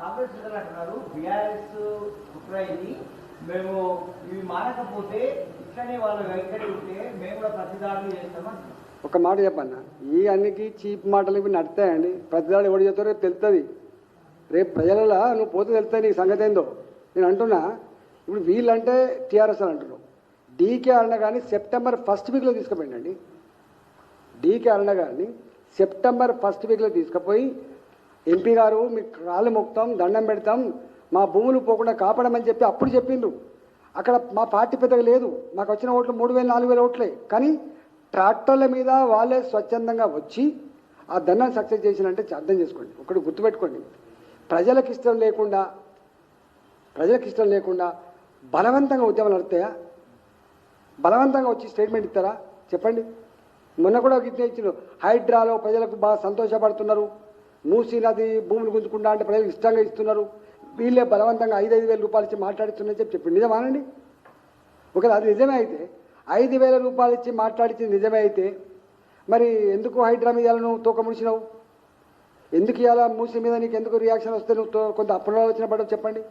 కాంగ్రెస్ నేతలు అంటున్నారు బీఆర్ఎస్ కుట్ర మేము ఇవి మానకపోతే ఇట్లనే వాళ్ళు వెంకటి ఉంటే మేము కూడా ప్రతిదాడులు చేస్తామని ఒక మాట చెప్పన్న ఈ అన్నికి చీప్ మాటలు ఇవి నడతాయండి. ప్రతిదాడు ఎవడు చెప్తారో రేపు తెలుస్తుంది రేపు ప్రజలలో నువ్వు పోతే తెలుస్తాయి నీకు సంగతి ఏందో. నేను అంటున్నా ఇప్పుడు వీళ్ళంటే టీఆర్ఎస్ అని అంటున్నావు డీకే అన్న కానీ సెప్టెంబర్ ఫస్ట్ వీక్లో తీసుకుపోయిందండి డీకే అన్న కానీ సెప్టెంబర్ ఫస్ట్ వీక్లో తీసుకుపోయి ఎంపీ గారు మీకు కాళ్ళు మొక్తాం దండం పెడతాం మా భూములు పోకుండా కాపాడమని చెప్పి అప్పుడు చెప్పిండ్రు. అక్కడ మా పార్టీ పెద్దగా లేదు. మాకు వచ్చిన ఓట్లు మూడు వేలు నాలుగు వేల ఓట్లే. కానీ ట్రాక్టర్ల మీద వాళ్ళే స్వచ్ఛందంగా వచ్చి ఆ దండాన్ని సక్సెస్ చేసినంటే అర్థం చేసుకోండి. ఒకటి గుర్తుపెట్టుకోండి. ప్రజలకు ఇష్టం లేకుండా ప్రజలకు ఇష్టం లేకుండా బలవంతంగా ఉద్యమాలు నడుతాయా బలవంతంగా వచ్చి స్టేట్మెంట్ ఇస్తారా? చెప్పండి. మొన్న కూడా ఒక ఇచ్చిన హైడ్రాలో ప్రజలకు బాగా సంతోషపడుతున్నారు. మూసీ నది భూములు గుంజుకుండా అంటే ప్రజలు ఇష్టంగా ఇస్తున్నారు. వీళ్ళే బలవంతంగా ఐదు ఐదు వేల రూపాయలు ఇచ్చి మాట్లాడిస్తున్నారని చెప్పి చెప్పి నిజమానండి? ఒకవేళ అది నిజమే అయితే ఐదు వేల రూపాయలు ఇచ్చి మాట్లాడించింది నిజమే అయితే మరి ఎందుకు హైడ్రా మీద నువ్వు తూక ముడిచినావు? ఎందుకు ఇవాళ మూసి మీద నీకు ఎందుకు రియాక్షన్ వస్తే నువ్వు కొంత అప్పులో వచ్చిన పడవు చెప్పండి.